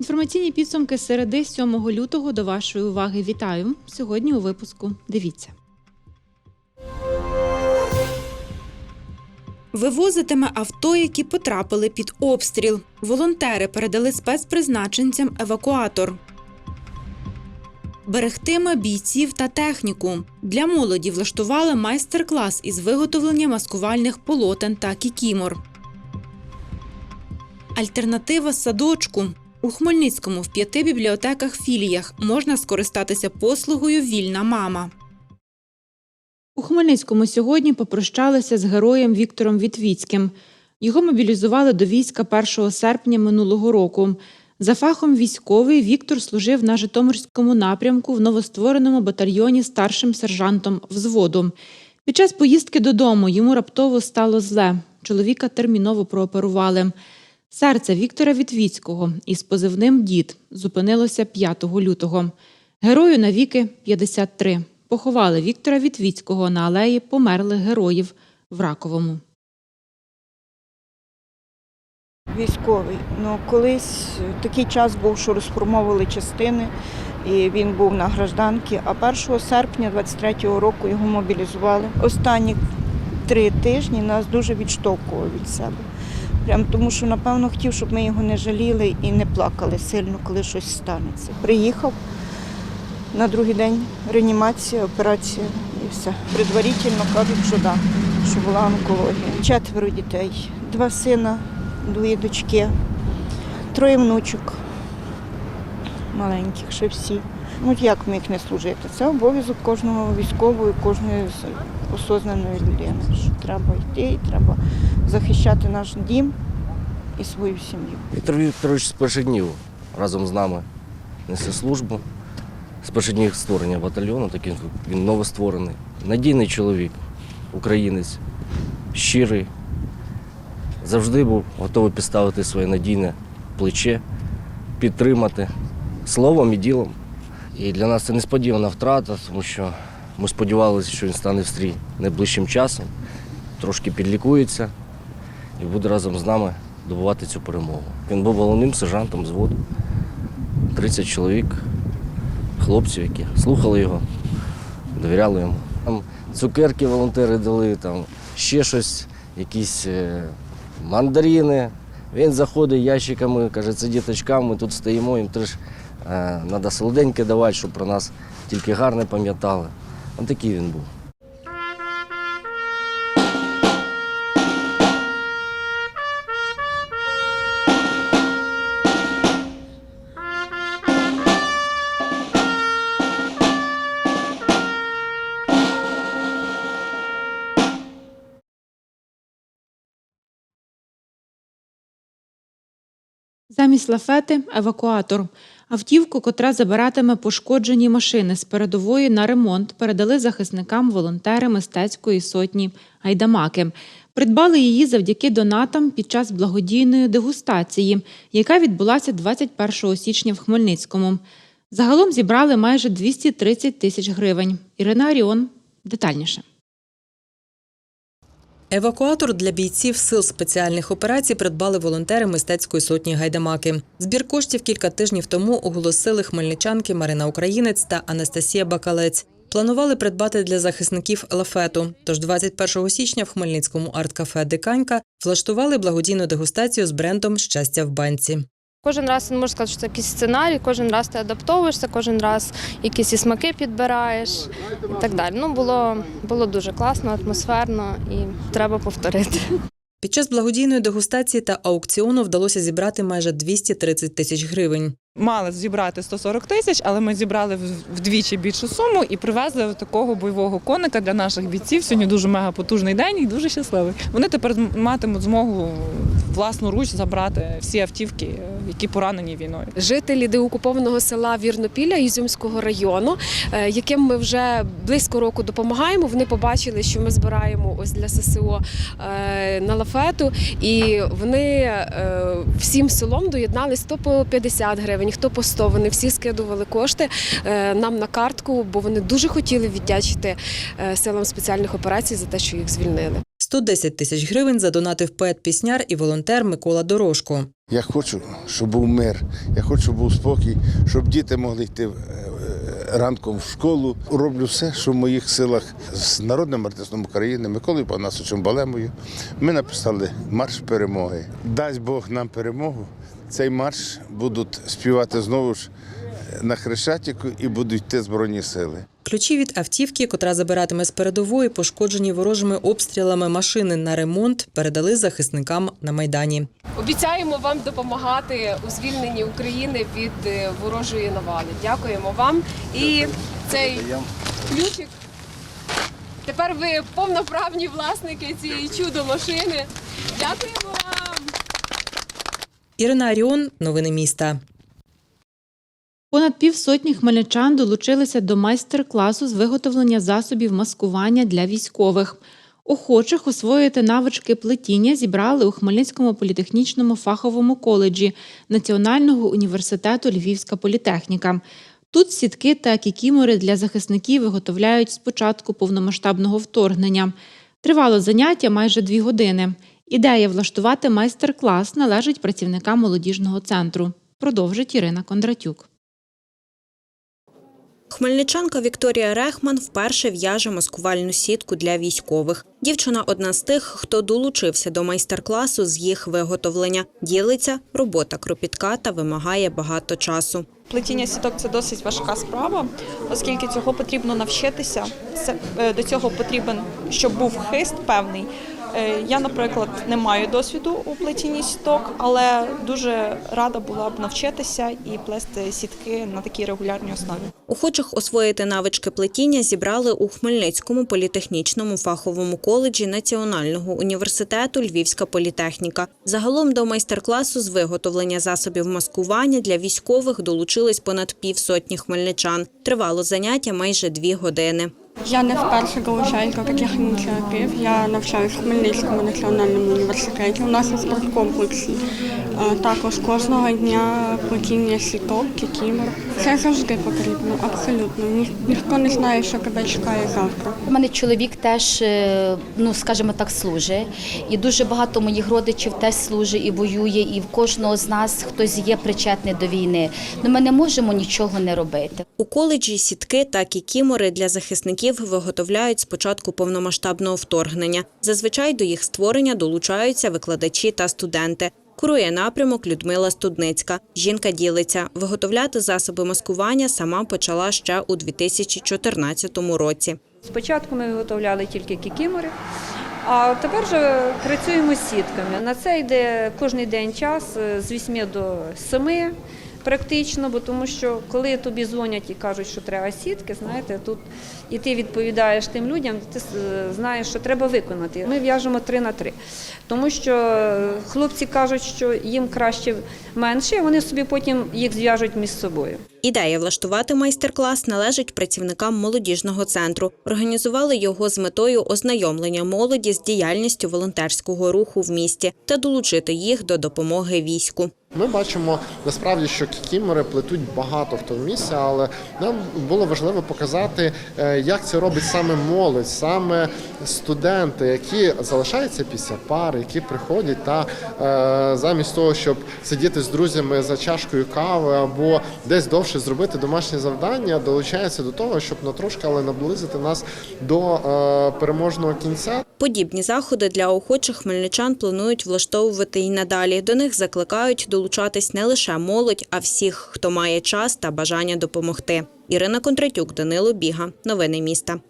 Інформаційні підсумки середи 7 лютого до вашої уваги вітаю. Сьогодні у випуску. Дивіться. Вивозитиме авто, які потрапили під обстріл. Волонтери передали спецпризначенцям евакуатор. Берегтиме бійців та техніку. Для молоді влаштували майстер-клас із виготовлення маскувальних полотен та кікімор. Альтернатива садочку. У Хмельницькому в п'яти бібліотеках-філіях можна скористатися послугою Вільна мама. У Хмельницькому сьогодні попрощалися з героєм Віктором Вітвіцьким. Його мобілізували до війська 1 серпня минулого року. За фахом військовий Віктор служив на Житомирському напрямку в новоствореному батальйоні старшим сержантом взводу. Під час поїздки додому йому раптово стало зле. Чоловіка терміново прооперували. Серце Віктора Вітвіцького із позивним Дід зупинилося 5 лютого. Герою навіки 53. Поховали Віктора Вітвіцького на алеї померлих героїв в Раковому. Військовий. Ну, колись такий час був, що розформовували частини, і він був на гражданці. А 1 серпня 23-го року його мобілізували. Останні три тижні нас дуже відштовхував від себе. Прям тому, що напевно хотів, щоб ми його не жаліли і не плакали сильно, коли щось станеться. Приїхав на другий день реанімація, операція і все. Предварительно кажуть, що да, що була онкологія. Четверо дітей, два сина, дві дочки, троє внучок маленьких, ще всі. Ну як міг не служити? Це обов'язок кожного військового і кожної осознаної людини. Що треба йти і треба захищати наш дім і свою сім'ю. Віктор Вікторович з перших днів разом з нами несе службу. З перших днів створення батальйону, такий він новостворений. Надійний чоловік, українець, щирий. Завжди був готовий підставити своє надійне плече, підтримати словом і ділом. І для нас це несподівана втрата, тому що ми сподівалися, що він стане в стрій найближчим часом, трошки підлікується і буде разом з нами добувати цю перемогу. Він був головним сержантом взводу. 30 чоловік, хлопців, які слухали його, довіряли йому. Там цукерки волонтери дали, там ще щось, якісь е, мандарини. Він заходить ящиками, каже, це діточкам, ми тут стоїмо, їм теж треба солоденьке давати, щоб про нас тільки гарне пам'ятали. Ось такий він був. Замість лафети евакуатор. Автівку, котра забиратиме пошкоджені машини з передової на ремонт, передали захисникам волонтери мистецької сотні Гайдамаки. Придбали її завдяки донатам під час благодійної дегустації, яка відбулася 21 січня в Хмельницькому. Загалом зібрали майже 230 тисяч гривень. Ірина Аріон детальніше. Евакуатор для бійців сил спеціальних операцій придбали волонтери мистецької сотні гайдамаки. Збір коштів кілька тижнів тому оголосили хмельничанки Марина Українець та Анастасія Бакалець. Планували придбати для захисників лафету. Тож 21 січня в Хмельницькому арт-кафе Диканька влаштували благодійну дегустацію з брендом Щастя в банці. Кожен раз не можу сказати, що це якийсь сценарій, кожен раз ти адаптовуєшся, кожен раз якісь і смаки підбираєш і так далі. Ну, було, було дуже класно, атмосферно і треба повторити. Під час благодійної дегустації та аукціону вдалося зібрати майже 230 тисяч гривень. Мали зібрати 140 тисяч, але ми зібрали вдвічі більшу суму і привезли такого бойового коника для наших бійців. Сьогодні дуже мега потужний день і дуже щасливий. Вони тепер матимуть змогу власноруч забрати всі автівки, е, які поранені війною. жителі деокупованого села Вірнопілля Ізюмського району, е, яким ми вже близько року допомагаємо. Вони побачили, що ми збираємо ось для ССО е, на лафету, і вони всім селом доєднались хто по 50 гривень, хто по 100. Вони всі скидували кошти е, нам на картку, бо вони дуже хотіли віддячити е, силам спеціальних операцій за те, що їх звільнили. 110 тисяч гривень задонатив поет-пісняр і волонтер Микола Дорошко. Я хочу, щоб був мир, я хочу, щоб був спокій, щоб діти могли йти е, ранком в школу. Роблю все, що в моїх силах з народним артистом України Миколою Панасовичем Балемою. Ми написали марш перемоги. Дасть Бог нам перемогу. Цей марш будуть співати знову ж на Хрещатику і будуть йти Збройні сили. Ключі від автівки, котра забиратиме з передової, пошкоджені ворожими обстрілами машини на ремонт, передали захисникам на майдані. Обіцяємо вам допомагати у звільненні України від е, ворожої навали. Дякуємо вам. І цей ключик. Тепер ви повноправні власники цієї чудо машини. Дякуємо вам. Ірина Аріон, новини міста. Понад півсотні хмельничан долучилися до майстер-класу з виготовлення засобів маскування для військових. Охочих освоїти навички плетіння зібрали у Хмельницькому політехнічному фаховому коледжі Національного університету Львівська політехніка. Тут сітки та кікімори для захисників виготовляють з початку повномасштабного вторгнення. Тривало заняття майже дві години. Ідея влаштувати майстер-клас належить працівникам молодіжного центру. Продовжить Ірина Кондратюк. Хмельничанка Вікторія Рехман вперше в'яже маскувальну сітку для військових. Дівчина одна з тих, хто долучився до майстер-класу з їх виготовлення. Ділиться, робота кропітка та вимагає багато часу. Плетіння сіток це досить важка справа, оскільки цього потрібно навчитися. Е, до цього потрібен, щоб був хист певний. Е, Я, наприклад, не маю досвіду у плетінні сіток, але дуже рада була б навчитися і плести сітки на такій регулярній основі. Охочих освоїти навички плетіння зібрали у Хмельницькому політехнічному фаховому коледжі Національного університету Львівська політехніка. Загалом до майстер-класу з виготовлення засобів маскування для військових долучились понад півсотні хмельничан. Тривало заняття майже дві години. Я не вперше долучаюсь до таких ініціатив. Я навчаюсь в Хмельницькому національному університеті. У нас у спорткомплексі е, також кожного дня плетіння сіток, кікімор. Це завжди потрібно, абсолютно. Ні- ніхто не знає, що тебе чекає завтра. У мене чоловік теж, е, ну скажімо так, служить. І дуже багато моїх родичів теж служить і воює, і в кожного з нас хтось є причетний до війни. Ну ми не можемо нічого не робити. У коледжі сітки та кікімори для захисників виготовляють з початку повномасштабного вторгнення. Зазвичай до їх створення долучаються викладачі та студенти. Курує напрямок Людмила Студницька. Жінка ділиться. Виготовляти засоби маскування сама почала ще у 2014 році. Спочатку ми виготовляли тільки кікімори, а тепер же працюємо з сітками. На це йде кожен день час е, з 8 до 7 практично, бо тому що коли тобі дзвонять і кажуть, що треба сітки, знаєте, тут і ти відповідаєш тим людям, ти знаєш, що треба виконати. Ми в'яжемо три на три, тому що е, хлопці кажуть, що їм краще менше, вони собі потім їх зв'яжуть між собою. Ідея влаштувати майстер-клас належить працівникам молодіжного центру. Організували його з метою ознайомлення молоді з діяльністю волонтерського руху в місті та долучити їх до допомоги війську. Ми бачимо насправді, що кікімори плетуть багато хто в місті, але нам було важливо показати, е, як це робить саме молодь, саме студенти, які залишаються після пари, які приходять та е, замість того, щоб сидіти з друзями за чашкою кави або десь довше зробити домашнє завдання, долучаються до того, щоб на трошки, але наблизити нас до е, переможного кінця. Подібні заходи для охочих хмельничан планують влаштовувати і надалі. До них закликають долучатись не лише молодь, а всіх, хто має час та бажання допомогти. Ірина Кондратюк, Данило Біга. Новини міста.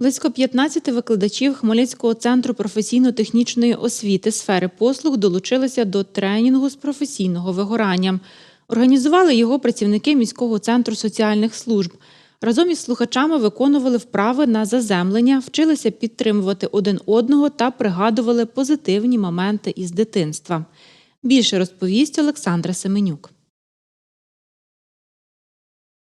Близько 15 викладачів Хмельницького центру професійно-технічної освіти сфери послуг долучилися до тренінгу з професійного вигорання. Організували його працівники міського центру соціальних служб. Разом із слухачами виконували вправи на заземлення, вчилися підтримувати один одного та пригадували позитивні моменти із дитинства. Більше розповість Олександра Семенюк.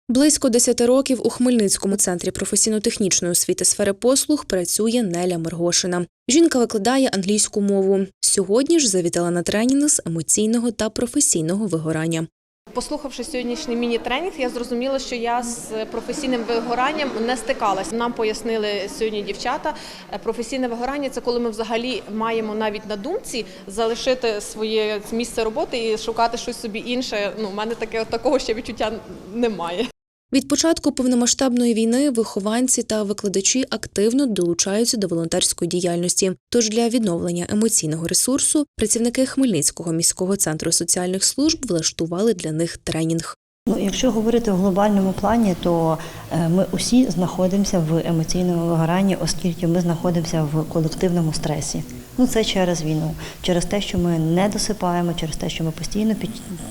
Близько 10 років у Хмельницькому центрі професійно-технічної освіти сфери послуг працює Неля Мергошина. Жінка викладає англійську мову. Сьогодні ж завітала на тренінг з емоційного та професійного вигорання. Послухавши сьогоднішній міні-тренінг, я зрозуміла, що я з професійним вигоранням не стикалась. Нам пояснили сьогодні дівчата. е, Професійне вигорання це коли ми взагалі маємо навіть на думці залишити своє місце роботи і шукати щось собі інше. Ну, у мене таке такого ще відчуття немає. Від початку повномасштабної війни вихованці та викладачі активно долучаються до волонтерської діяльності. Тож для відновлення емоційного ресурсу працівники Хмельницького міського центру соціальних служб влаштували для них тренінг. Ну, якщо говорити в глобальному плані, то е, ми усі знаходимося в емоційному вигоранні, оскільки ми знаходимося в колективному стресі. Ну це через війну, через те, що ми не досипаємо, через те, що ми постійно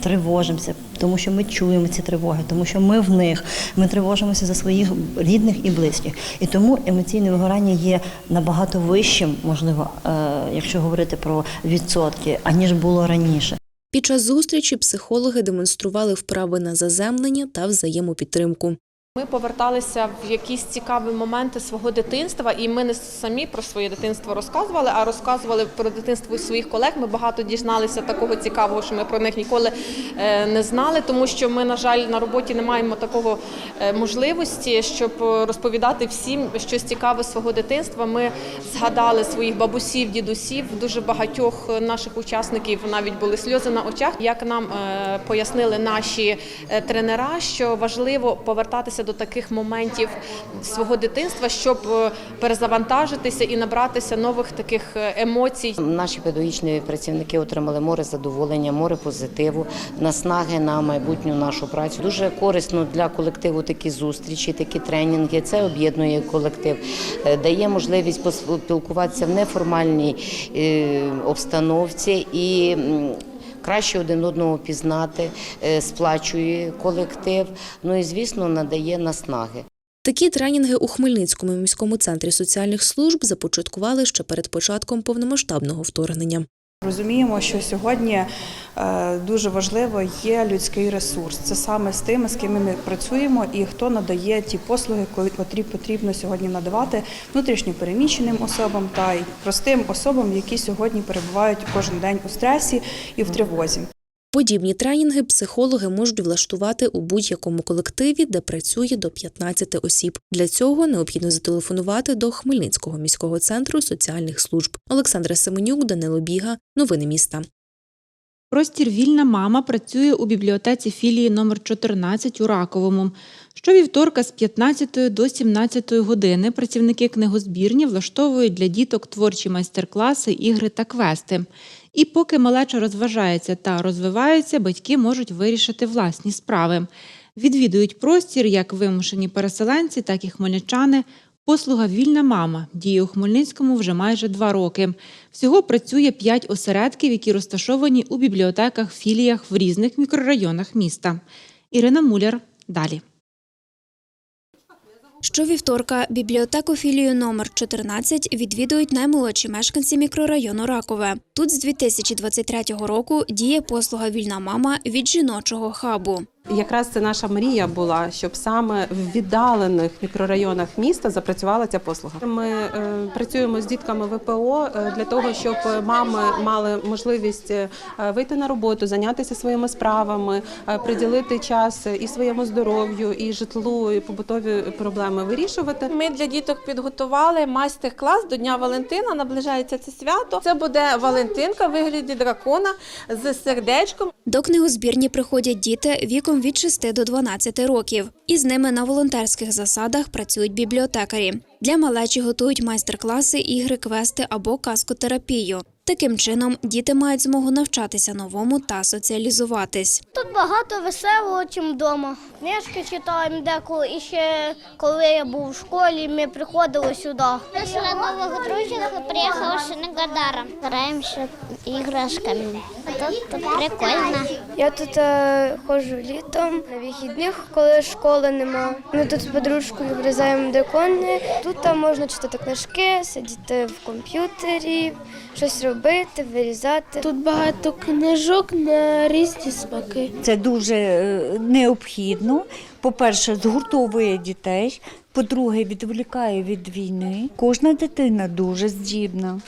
тривожимося, тому що ми чуємо ці тривоги, тому що ми в них, ми тривожимося за своїх рідних і близьких. І тому емоційне вигорання є набагато вищим, можливо, е, якщо говорити про відсотки, аніж було раніше. Під час зустрічі психологи демонстрували вправи на заземлення та взаємопідтримку. Ми поверталися в якісь цікаві моменти свого дитинства, і ми не самі про своє дитинство розказували, а розказували про дитинство своїх колег. Ми багато дізналися такого цікавого, що ми про них ніколи е, не знали, тому що ми, на жаль, на роботі не маємо такого е, можливості, щоб розповідати всім щось цікаве свого дитинства. Ми згадали своїх бабусів, дідусів. Дуже багатьох наших учасників навіть були сльози на очах. Як нам е, пояснили наші тренера, що важливо повертатися до таких моментів свого дитинства, щоб е, перезавантажитися і набратися нових таких е, емоцій. Наші педагогічні працівники отримали море задоволення, море позитиву, наснаги на майбутню нашу працю. Дуже корисно для колективу такі зустрічі, такі тренінги. Це об'єднує колектив, е, дає можливість поспілкуватися в неформальній обстановці і. Краще один одного пізнати, е, сплачує колектив. Ну і звісно надає наснаги. Такі тренінги у Хмельницькому міському центрі соціальних служб започаткували ще перед початком повномасштабного вторгнення. Розуміємо, що сьогодні е, дуже важливо є людський ресурс. Це саме з тими, з ким ми працюємо, і хто надає ті послуги, котрі потрібно сьогодні надавати внутрішньо переміщеним особам та й простим особам, які сьогодні перебувають кожен день у стресі і в тривозі. Подібні тренінги психологи можуть влаштувати у будь-якому колективі, де працює до 15 осіб. Для цього необхідно зателефонувати до Хмельницького міського центру соціальних служб. Олександра Семенюк, Данило Біга. Новини міста. Простір Вільна мама працює у бібліотеці філії номер 14 у Раковому. Щовівторка з 15 до 17 години працівники книгозбірні влаштовують для діток творчі майстер-класи, ігри та квести. І поки малеча розважається та розвивається, батьки можуть вирішити власні справи. Відвідують простір як вимушені переселенці, так і хмельничани. Послуга Вільна мама діє у Хмельницькому вже майже два роки. Всього працює п'ять осередків, які розташовані у бібліотеках, філіях в різних мікрорайонах міста. Ірина Муляр далі. Щовівторка бібліотеку філію номер 14 відвідують наймолодші мешканці мікрорайону Ракове. Тут з 2023 року діє послуга Вільна мама від жіночого хабу. Якраз це наша мрія була, щоб саме в віддалених мікрорайонах міста запрацювала ця послуга. Ми е, працюємо з дітками ВПО е, для того, щоб мами мали можливість е, вийти на роботу, зайнятися своїми справами, е, приділити час і своєму здоров'ю, і житлу, і побутові проблеми вирішувати. Ми для діток підготували майстер-клас до Дня Валентина. Наближається це свято. Це буде Валентинка в вигляді дракона з сердечком. До книгозбірні приходять діти віком від 6 до 12 років. І з ними на волонтерських засадах працюють бібліотекарі. Для малечі готують майстер-класи, ігри, квести або казкотерапію. Таким чином діти мають змогу навчатися новому та соціалізуватись. Тут багато веселого, чим вдома. Книжки читаємо деколи, і ще коли я був у школі, ми приходили сюди. Нашли нових друзів, приїхали з Негадара. Стараємося іграшками. Тут, тут прикольно. Я тут е, ходжу літом на вихідних, коли школи нема. Ми тут з подружкою вирізаємо декони. Тут там можна читати книжки, сидіти в комп'ютері, щось робити, вирізати. Тут багато книжок на різні смаки. Це дуже е, необхідно. По-перше, згуртовує дітей. По-друге, відволікає від війни. Кожна дитина дуже здібна.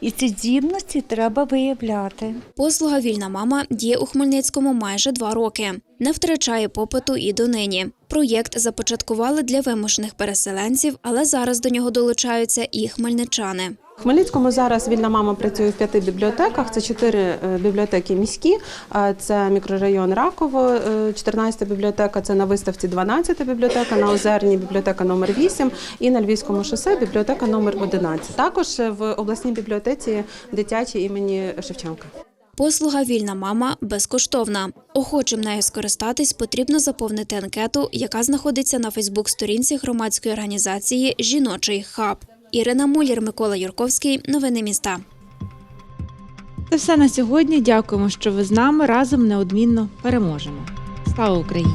І ці здібності треба виявляти. Послуга Вільна мама діє у Хмельницькому майже два роки. Не втрачає попиту і донині. Проєкт започаткували для вимушених переселенців, але зараз до нього долучаються і хмельничани. В Хмельницькому зараз вільна мама працює в п'яти бібліотеках. Це чотири е, бібліотеки міські. Е, Це мікрорайон Раково, е, 14 бібліотека. Це на виставці 12 бібліотека, на Озерній бібліотека номер 8 і на Львівському шосе бібліотека номер 11. Також е, в обласній бібліотеці дитячій імені Шевченка. Послуга Вільна мама безкоштовна. Охочим нею скористатись потрібно заповнити анкету, яка знаходиться на Фейсбук-сторінці громадської організації Жіночий хаб. Ірина Мулір, Микола Юрковський. Новини міста. Це все на сьогодні. Дякуємо, що ви з нами разом неодмінно переможемо. Слава Україні!